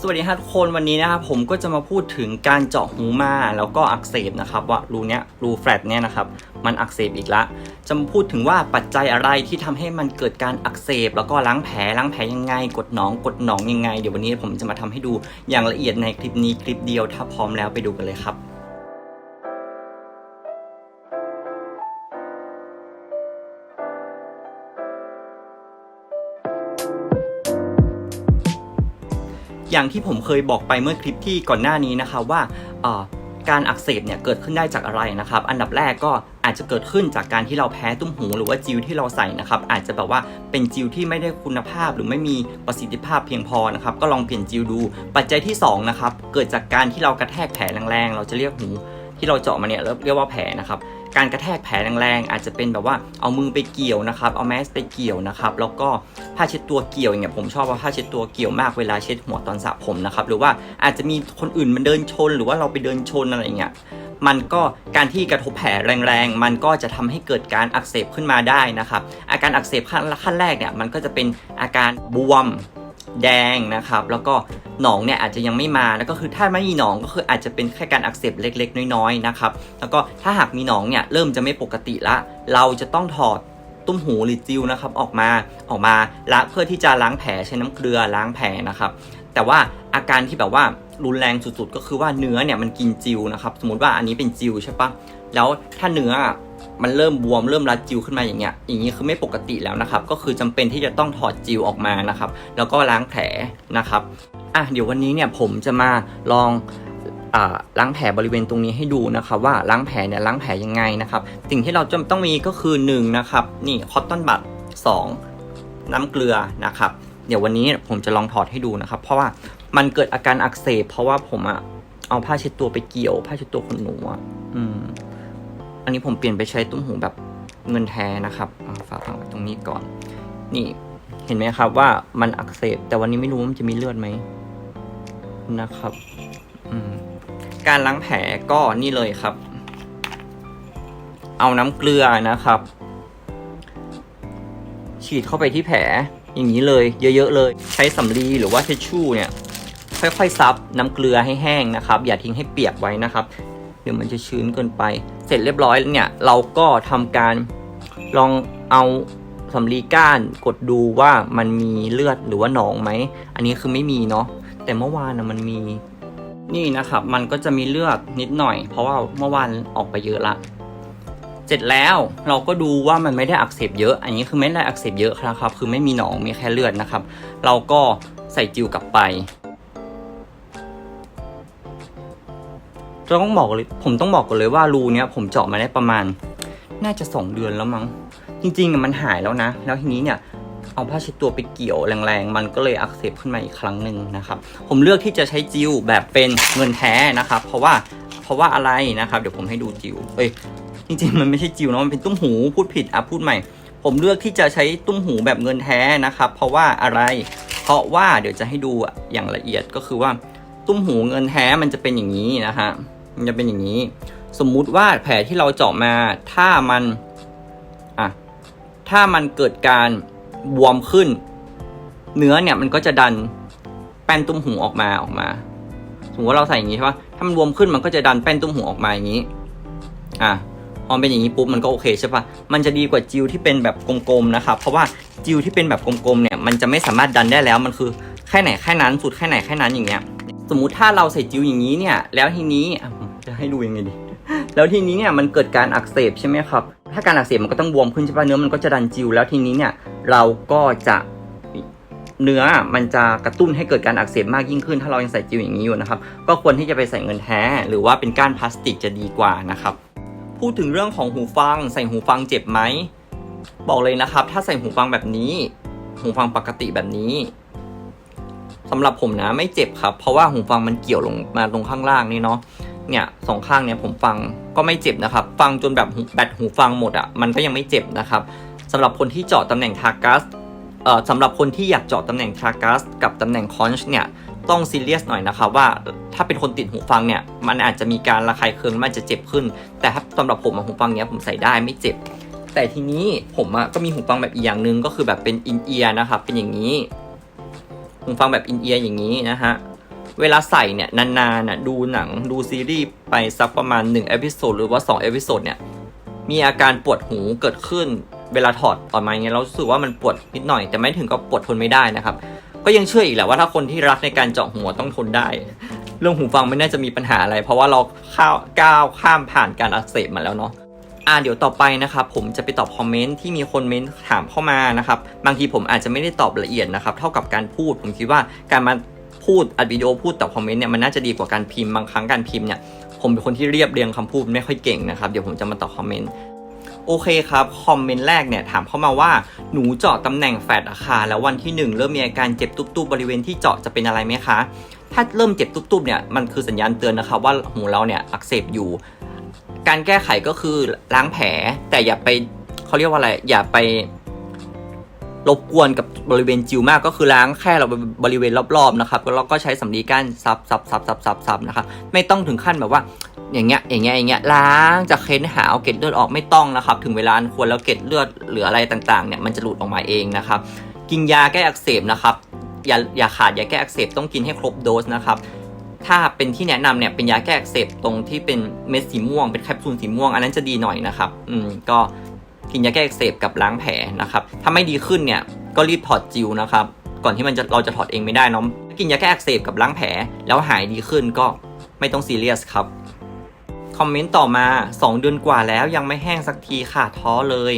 สวัสดีครับทุกคนวันนี้นะครับผมก็จะมาพูดถึงการเจาะหูมาแล้วก็อักเสบนะครับว่ารูเนี้ยรูแฟลตเนี่ยนะครับมันอักเสบอีกละจะมาพูดถึงว่าปัจจัยอะไรที่ทำให้มันเกิดการอักเสบ แล้วก็ล้างแผลล้างแผลยังไง กดหนองกดหนองยังไง เดี๋ยววันนี้ผมจะมาทำให้ดูอย่างละเอียดในคลิปนี้คลิปเดียวถ้าพร้อมแล้วไปดูกันเลยครับ อย่างที่ผมเคยบอกไปเมื่อคลิปที่ก่อนหน้านี้นะครับว่าการอักเสบเนี่ยเกิดขึ้นได้จากอะไรนะครับ อันดับแรกก็อาจจะเกิดขึ้นจากการที่เราแพ้ตุ้มหู หรือว่าจิวที่เราใส่นะครับ อาจจะแบบว่าเป็นจิวที่ไม่ได้คุณภาพหรือไม่มีประสิทธิภาพเพียงพอนะครับ ก็ลองเปลี่ยนจิวดู ปัจจัยที่สองนะครับ เกิดจากการที่เรากระแทกแผลแรงๆ เราจะเรียกหูที่เราเจาะมาเนี่ยเรียกว่าแผลนะครับ การกระแทกแผลแรงๆอาจจะเป็นแบบว่าเอามือไปเกี่ยวนะครับ เอาแมสไปเกี่ยวนะครับ แล้วก็ผ้าเช็ดตัวเกี่ยวอย่างเงี้ยผมชอบว่าผ้าเช็ดตัวเกี่ยวมากเวลาเช็ดหัวตอนสระผมนะครับ หรือว่าอาจจะมีคนอื่นมันเดินชน หรือว่าเราไปเดินชนอะไรเงี้ยมันก็การที่กระทบแผลแรงๆ มันก็จะทำให้เกิดการอักเสบขึ้นมาได้นะครับ อาการอักเสบขั้นขั้นแรกเนี่ยมันก็จะเป็นอาการบวม แดงนะครับ แล้วก็หนองเนี่ยอาจจะยังไม่มาแล้วก็คือถ้าไม่มีหนองก็คืออาจจะเป็นแค่การอักเสบเล็ก ๆ น้อยๆนะครับแล้วก็ถ้าหากมีหนองเนี่ยเริ่มจะไม่ปกติละ เราจะต้องถอดตุ้มหูหรือจิ้วนะครับออกมาออกมาละเพื่อที่จะล้างแผลใช้น้ำเกลือล้างแผลนะครับ แต่ว่าอาการที่แบบว่ารุนแรงสุดๆ ก็คือว่าเนื้อเนี่ยมันกินจิวนะครับ สมมติว่าอันนี้เป็นจิวใช่ปะแล้วถ้าเนื้อ มันเริ่มบวมเริ่มรัดจิวขึ้นมาอย่างเงี้ยอย่างนี้คือไม่ปกติแล้วนะครับ ก็คือจำเป็นที่จะต้องถอดจิวออกมานะครับ แล้วก็ล้างแผลนะครับอะเดี๋ยววันนี้เนี่ยผมจะมาลองอ่าล้างแผลบริเวณตรงนี้ให้ดูนะครับว่าล้างแผลเนี่ยล้างแผลยังไงนะครับ สิ่งที่เราจะต้องมีก็คือ1นะครับนี่คอตตอนบัด2น้ำเกลือนะครับ เดี๋ยววันนี้ผมจะลองถอดให้ดูนะครับ เพราะว่ามันเกิดอาการอักเสบเพราะว่าผมอะเอาผ้าเช็ดตัวไปเกี่ยวผ้าเช็ดตัวขนหนูอะอืม อันนี้ผมเปลี่ยนไปใช้ตุ้มหูแบบเงินแท้นะครับฝากฝังไว้ตรงนี้ก่อน นี่เห็นไหมครับว่ามันอักเสบแต่วันนี้ไม่รู้ว่ามันจะมีเลือดไหมนะครับการล้างแผลก็นี่เลยครับ เอาน้ำเกลือนะครับ ฉีดเข้าไปที่แผลอย่างนี้เลย เยอะๆเลย ใช้สำลีหรือว่าเทชชู่เนี่ย ค่อยๆซับน้ำเกลือให้แห้งนะครับ อย่าทิ้งให้เปียกไว้นะครับ เดี๋ยวมันจะชื้นเกินไป เสร็จเรียบร้อยแล้วเนี่ยเราก็ทำการลองเอาสำลีก้านกดดูว่ามันมีเลือดหรือว่าหนองไหม อันนี้คือไม่มีเนาะแต่เมื่อวานนะมันมีนี่นะครับ มันก็จะมีเลือดนิดหน่อย เพราะว่าเมื่อวานออกไปเยอะละเสร็จแล้วเราก็ดูว่ามันไม่ได้อักเสบเยอะ อันนี้คือไม่ได้อักเสบเยอะนะครับ คือไม่มีหนองมีแค่เลือดนะครับ เราก็ใส่จิวกลับไป ต้องบอกเลยผมต้องบอกก่อนเลยว่ารูเนี้ยผมเจาะมาได้ประมาณ น่าจะสองเดือนแล้วมั้ง จริงๆมันหายแล้วนะ แล้วทีนี้เนี่ยเอาผ้าเช็ดตัวไปเกี่ยวแรงๆ มันก็เลยอักเสบขึ้นมาอีกครั้งหนึ่งนะครับ ผมเลือกที่จะใช้จิวแบบเป็นเงินแท้นะครับ เพราะว่าเพราะว่าอะไรนะครับ เดี๋ยวผมให้ดูจิวเอ้ยจริงๆมันไม่ใช่จิวนะมันเป็นตุ้มหูพูดผิดอะพูดใหม่ ผมเลือกที่จะใช้ตุ้มหูแบบเงินแท้นะครับ เพราะว่าอะไร เพราะว่าเดี๋ยวจะให้ดูอย่างละเอียดก็คือว่าตุ้มหูเงินแท้มันจะเป็นอย่างนี้นะฮะ มันจะเป็นอย่างนี้ สมมุติว่าแผลที่เราเจาะมา ถ้ามันอะถ้ามันเกิดการบวมขึ้น เนื้อเนี่ยมันก็จะดันแป้นตุ้มหูออกมาออกมา สมมติว่าเราใส่อย่างนี้ใช่ปะถ้ามันบวมขึ้นมันก็จะดันแป้นตุ้มหูออกมาอย่างนี้ อะพอเป็นอย่างนี้ปุ๊บมันก็โอเคใช่ปะมันจะดีกว่าจิวที่เป็นแบบกลมๆนะครับ เพราะว่าจิวที่เป็นแบบกลมๆเนี่ยมันจะไม่สามารถดันได้แล้วมันคือแค่ไหนแค่นั้นสุดแค่ไหนแค่นั้นอย่างเงี้ย สมมุติถ้าเราใส่จิวอย่างนี้เนี่ย แล้วทีนี้ จะให้ดูยังไงดี แล้วทีนี้เนี่ยมันเกิดการอักเสบใช่ไหมครับ ถ้าการอักเสบมันก็ต้องบวมขึ้นใช่ปะเนื้อมันก็จะดันจิวแล้วทีนี้เนี่ยเราก็จะเนื้อมันจะกระตุ้นให้เกิดการอักเสบมากยิ่งขึ้น ถ้าเรายังใส่จิวอย่างนี้อยู่นะครับ ก็ควรที่จะไปใส่เงินแท้ หรือว่าเป็นก้านพลาสติกจะดีกว่านะครับ พูดถึงเรื่องของหูฟัง ใส่หูฟังเจ็บไหม บอกเลยนะครับ ถ้าใส่หูฟังแบบนี้ หูฟังปกติแบบนี้สำหรับผมนะไม่เจ็บครับ เพราะว่าหูฟังมันเกี่ยวลงมาตรงข้างล่างนี่เนาะ เนี่ยสองข้างเนี่ยผมฟังก็ไม่เจ็บนะครับ ฟังจนแบบแบตหูฟังหมดอะ่ะมันก็ยังไม่เจ็บนะครับสำหรับคนที่เจาะตำแหน่งทากัสเอ่อสำหรับคนที่อยากเจาะตำแหน่งทากัสกับตำแหน่งคอนช์เนี่ยต้องซีเรียสหน่อยนะครับว่าถ้าเป็นคนติดหูฟังเนี่ยมันอาจจะมีการระคายเคืองมันจะเจ็บขึ้น แต่ถ้าสำหรับผมหูฟังเนี้ยผมใส่ได้ไม่เจ็บ แต่ทีนี้ผมอะก็มีหูฟังแบบอีกอย่างหนึ่งก็คือแบบเป็นอินเอียร์นะครับเป็นอย่างนี้หูฟังแบบอินเอียร์อย่างนี้นะฮะ เวลาใส่เนี่ยนานๆน่ะดูหนังดูซีรีส์ไปสักประมาณ1เอพิโซดหรือว่า2เอพิโซดเนี่ยมีอาการปวดหูเกิดขึ้นเวลาถอดออกมาอย่างเงี้ยเราสึกว่ามันปวดนิดหน่อย แต่ไม่ถึงกับปวดทนไม่ได้นะครับ ก็ยังเชื่ออีกแหละว่าถ้าคนที่รักในการเจาะหัวต้องทนได้ เรื่องหูฟังไม่น่าจะมีปัญหาอะไร เพราะว่าเราข้าวก้าวข้ามผ่านการอักเสบมาแล้วเนาะอ่าเดี๋ยวต่อไปนะครับผมจะไปตอบคอมเมนต์ที่มีคนเมนต์ถามเข้ามานะครับบางทีผมอาจจะไม่ได้ตอบละเอียดนะครับเท่ากับการพูดผมคิดว่าการมา พูดอัดวิดีโอพูดตอบคอมเมนต์เนี่ยมันน่าจะดีกว่าการพิมพ์บางครั้งการพิมพ์เนี่ยผมเป็นคนที่เรียบเรียงคำพูดไม่ค่อยเก่งนะครับเดี๋ยวผมจะมาตอบคอมเมนต์โอเคครับ คอมเมนต์แรกเนี่ยถามเข้ามาว่าหนูเจาะตำแหน่งแฟดอะค่ะแล้ววันที่หนึ่งเริ่มมีอาการเจ็บตุ๊บๆบริเวณที่เจาะจะเป็นอะไรไหมคะ ถ้าเริ่มเจ็บตุ๊บๆเนี่ยมันคือสัญญาณเตือนนะครับว่าหูเราเนี่ยอักเสบอยู่ การแก้ไขก็คือล้างแผลแต่อย่าไปเขาเรียกว่าอะไรอย่าไป รบกวนกับบริเวณจิวมากก็คือล้างแค่เราบริเวณรอบๆนะครับแล้วก็ใช้สำลีก้านซับซับซับซับซับซับนะครับไม่ต้องถึงขั้นแบบว่าอย่างเงี้ยอย่างเงี้ยอย่างเงี้ยล้างจะเค้นหาเอาเกล็ดเลือดออกไม่ต้องนะครับ ถึงเวลาควรแล้วเกล็ดเลือดเหลืออะไรต่างๆเนี่ยมันจะหลุดออกมาเองนะครับ กินยาแก้อักเสบนะครับอย่าอย่าขาดยาแก้อักเสบต้องกินให้ครบโดสนะครับถ้าเป็นที่แนะนำเนี่ยเป็นยาแก้อักเสบตรงที่เป็นเม็ดสีม่วงเป็นแคปซูลสีม่วง อันนั้นจะดีหน่อยนะครับ อืมก็ กินยาแก้อักเสบกับล้างแผลนะครับ ถ้าไม่ดีขึ้นเนี่ยก็รีบถอดจิวนะครับ ก่อนที่มันจะเราจะถอดเองไม่ได้เนาะกินยาแก้อักเสบกับล้างแผลแล้วหายดีขึ้นก็ไม่ต้องซีเรียสครับ คอมเมนต์ต่อมา 2 เดือนกว่าแล้วยังไม่แห้งสักทีค่ะท้อเลย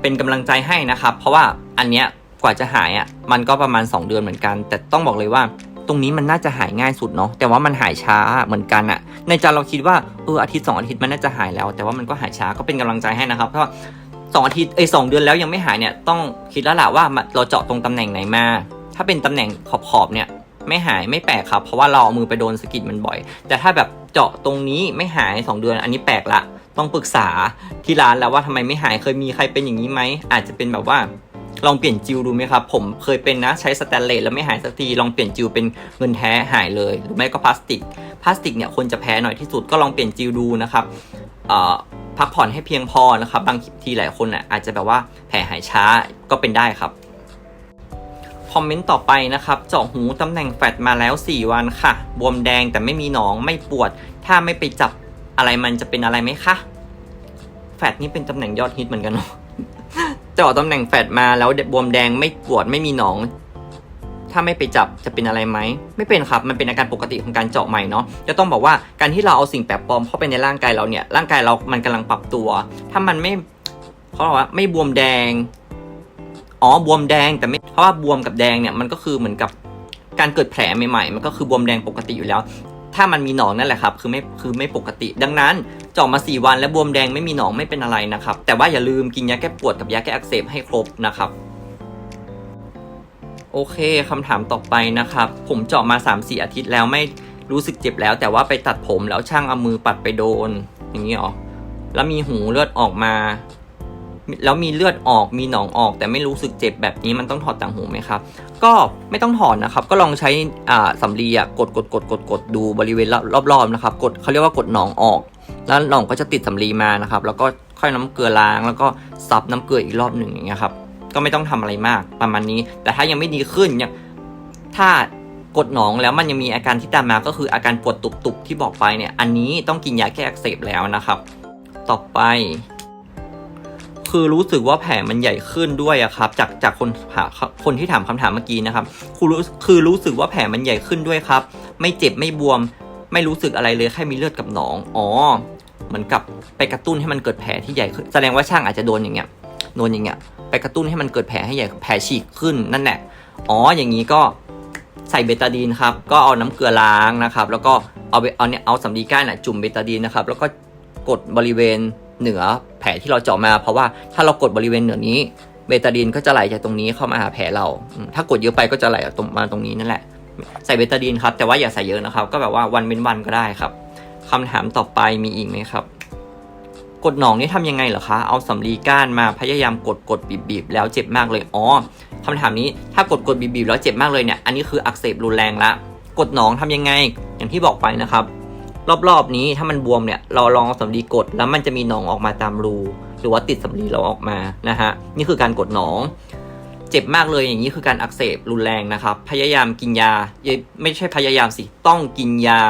เป็นกำลังใจให้นะครับ เพราะว่าอันเนี้ยกว่าจะหายอะมันก็ประมาณ 2 เดือนเหมือนกัน แต่ต้องบอกเลยว่า ตรงนี้มันน่าจะหายง่ายสุดเนาะแต่ว่ามันหายช้าเหมือนกันอะในใจเราคิดว่าเอออาทิตย์สองอาทิตย์มันน่าจะหายแล้ว แต่ว่ามันก็หายช้าก็เป็นกำลังใจให้นะครับเพราะว่าสองอาทิตย์เอ้ยสองเดือนแล้วยังไม่หายเนี่ยต้องคิดแล้วแหละว่าเราเจาะตรงตำแหน่งไหนมา ถ้าเป็นตำแหน่งขอบๆเนี่ยไม่หายไม่แปลกครับ เพราะว่าเราเอามือไปโดนสกิดมันบ่อย แต่ถ้าแบบเจาะตรงนี้ไม่หายสองเดือนอันนี้แปลกละ ต้องปรึกษาที่ร้านแล้วว่าทำไมไม่หายเคยมีใครเป็นอย่างนี้ไหมอาจจะเป็นแบบว่า ลองเปลี่ยนจิวดูไหมครับ ผมเคยเป็นนะใช้สแตนเลสแล้วไม่หายสักที ลองเปลี่ยนจิวเป็นเงินแท้หายเลย หรือไม่ก็พลาสติก พลาสติกเนี่ยคนจะแพ้หน่อยที่สุดก็ลองเปลี่ยนจิวดูนะครับพักผ่อนให้เพียงพอนะครับ บางทีหลายคนอะอาจจะแบบว่าแผลหายช้าก็เป็นได้ครับ คอมเมนต์ต่อไปนะครับเจาะหูตำแหน่งแฟตมาแล้ว 4 วันค่ะ บวมแดงแต่ไม่มีหนองไม่ปวด ถ้าไม่ไปจับอะไรมันจะเป็นอะไรไหมคะ แฟตนี่เป็นตำแหน่งยอดฮิตเหมือนกันเนาะ เจาะตำแหน่งแฟดมาแล้วบวมแดงไม่ปวดไม่มีหนอง ถ้าไม่ไปจับจะเป็นอะไรไหม ไม่เป็นครับ มันเป็นอาการปกติของการเจาะใหม่เนาะจะต้องบอกว่าการที่เราเอาสิ่งแปลกปลอมเข้าไปในร่างกายเราเนี่ย ร่างกายเรามันกำลังปรับตัว ถ้ามันไม่เขาบอกว่าไม่บวมแดง อ๋อบวมแดงแต่ไม่เพราะว่าบวมกับแดงเนี่ยมันก็คือเหมือนกับการเกิดแผลใหม่ๆ มันก็คือบวมแดงปกติอยู่แล้ว ถ้ามันมีหนองนั่นแหละครับคือไม่คือไม่ปกติ ดังนั้นเจาะมา 4 วันแล้วบวมแดงไม่มีหนองไม่เป็นอะไรนะครับ แต่ว่าอย่าลืมกินยาแก้ปวดกับยาแก้อักเสบให้ครบนะครับโอเคคำถามต่อไปนะครับ ผมเจาะมา 3-4 อาทิตย์แล้วไม่รู้สึกเจ็บแล้ว แต่ว่าไปตัดผมแล้วช่างเอามือปัดไปโดน อย่างนี้หรอแล้วมีหูเลือดออกมา แล้วมีเลือดออกมีหนองออก แต่ไม่รู้สึกเจ็บแบบนี้มันต้องถอดต่างหูไหมครับ ก็ไม่ต้องถอนนะครับ ก็ลองใช้อ่าสำลีอะกดกดกดกดกดดูบริเวณรอบๆนะครับ กดเขาเรียกว่ากดหนองออก แล้วหนองก็จะติดสำลีมานะครับ แล้วก็ค่อยน้ำเกลือล้าง แล้วก็ซับน้ำเกลืออีกรอบหนึ่งอย่างเงี้ยครับก็ไม่ต้องทำอะไรมากประมาณนี้ แต่ถ้ายังไม่ดีขึ้นยังถ้ากดหนองแล้วมันยังมีอาการที่ตามมาก็คืออาการปวดตุบๆที่บอกไปเนี่ย อันนี้ต้องกินยาแก้อักเสบแล้วนะครับ ต่อไป คือรู้สึกว่าแผลมันใหญ่ขึ้นด้วยอะครับ จากจากคนหาคนที่ถามคำถามเมื่อกี้นะครับคือรู้คือรู้สึกว่าแผลมันใหญ่ขึ้นด้วยครับ ไม่เจ็บไม่บวม ไม่รู้สึกอะไรเลยแค่มีเลือดกับหนองอ๋อเหมือนกับไปกระตุ้นให้มันเกิดแผลที่ใหญ่ขึ้นแสดงว่าช่างอาจจะโดนอย่างเงี้ยโดนอย่างเงี้ยไปกระตุ้นให้มันเกิดแผลให้ใหญ่แผลฉีกขึ้นนั่นแหละอ๋ออย่างนี้ก็ใส่เบตาดีนครับ ก็เอาน้ำเกลือล้างนะครับ แล้วก็เอาเอาเนี่ยเอาสำลีก้านน่ะจุ่มเบตาดีนนะครับ แล้วก็กดบริเวณเหนือ ลที่เราเจาะมา เพราะว่าถ้าเรากดบริเวณเหนือนี้เบตาดีนก็จะไหลจากตรงนี้เข้ามาหาแผลเรา ถ้ากดเยอะไปก็จะไหลตรงมาตรงนี้นั่นแหละ ใส่เบตาดีนครับ แต่ว่าอย่าใส่เยอะนะครับ ก็แบบว่าวันเป็นวันก็ได้ครับคำถามต่อไปมีอีกไหมครับ กดหนองนี่ทำยังไงเหรอคะ เอาสำลีก้านมาพยายามกดกดบีบบีบแล้วเจ็บมากเลย อ๋อคำถามนี้ถ้ากดกดบีบบีบแล้วเจ็บมากเลยเนี่ย อันนี้คืออักเสบรุนแรงละ กดหนองทำยังไง อย่างที่บอกไปนะครับ รอบๆนี้ถ้ามันบวมเนี่ยเราลองสำลีกดแล้วมันจะมีหนองออกมาตามรูหรือว่าติดสำลีเราออกมานะฮะนี่คือการกดหนอง เจ็บมากเลยอย่างนี้คือการอักเสบรุนแรงนะครับพยายามกินยาไม่ใช่พยายามสิต้องกินยา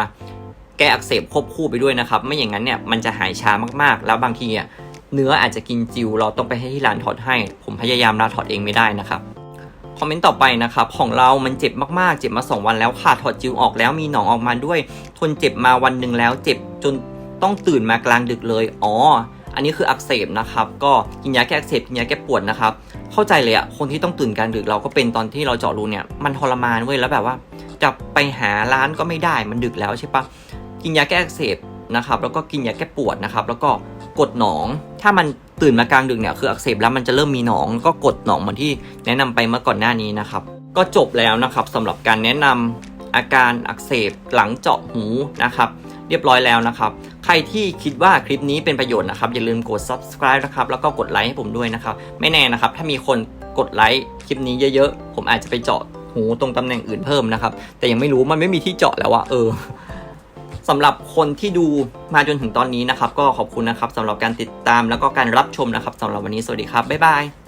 แก้อักเสบควบคู่ไปด้วยนะครับ ไม่อย่างนั้นเนี่ยมันจะหายช้ามากๆ แล้วบางทีเนื้ออาจจะกินจิวเราต้องไปให้ที่ร้านถอดให้ ผมพยายามลาถอดเองไม่ได้นะครับ คอมเมนต์ต่อไปนะครับของเรามันเจ็บมากๆ เจ็บมา 2 วันแล้วค่ะถอดจิวออกแล้วมีหนองออกมาด้วย ทนเจ็บมาวันหนึ่งแล้ว เจ็บจนต้องตื่นมากลางดึกเลย อ๋อ อันนี้คืออักเสบนะครับ ก็กินยาแก้อักเสบกินยาแก้ปวดนะครับ เข้าใจเลยอะคนที่ต้องตื่นกลางดึกเราก็เป็นตอนที่เราเจาะรูเนี่ยมันทรมานเว้ยแล้วแบบว่า จะไปหาร้านก็ไม่ได้มันดึกแล้วใช่ปะกินยาแก้อักเสบนะครับแล้วก็กินยาแก้ปวดนะครับแล้วก็กดหนองถ้ามัน ตื่นมากลางดึกเนี่ยคืออักเสบแล้วมันจะเริ่มมีหนองก็กดหนองเหมือนที่แนะนำไปเมื่อก่อนหน้านี้นะครับ ก็จบแล้วนะครับสำหรับการแนะนำอาการอักเสบหลังเจาะหูนะครับ เรียบร้อยแล้วนะครับ ใครที่คิดว่าคลิปนี้เป็นประโยชน์นะครับ อย่าลืมกด subscribe นะครับแล้วก็กดไลค์ให้ผมด้วยนะครับ ไม่แน่นะครับ ถ้ามีคนกดไลค์คลิปนี้เยอะๆ ผมอาจจะไปเจาะหูตรงตำแหน่งอื่นเพิ่มนะครับ แต่ยังไม่รู้มันไม่มีที่เจาะแล้วอะเออ สำหรับคนที่ดูมาจนถึงตอนนี้นะครับ ก็ขอบคุณนะครับสำหรับการติดตามแล้วก็การรับชมนะครับสำหรับวันนี้สวัสดีครับบ๊ายบาย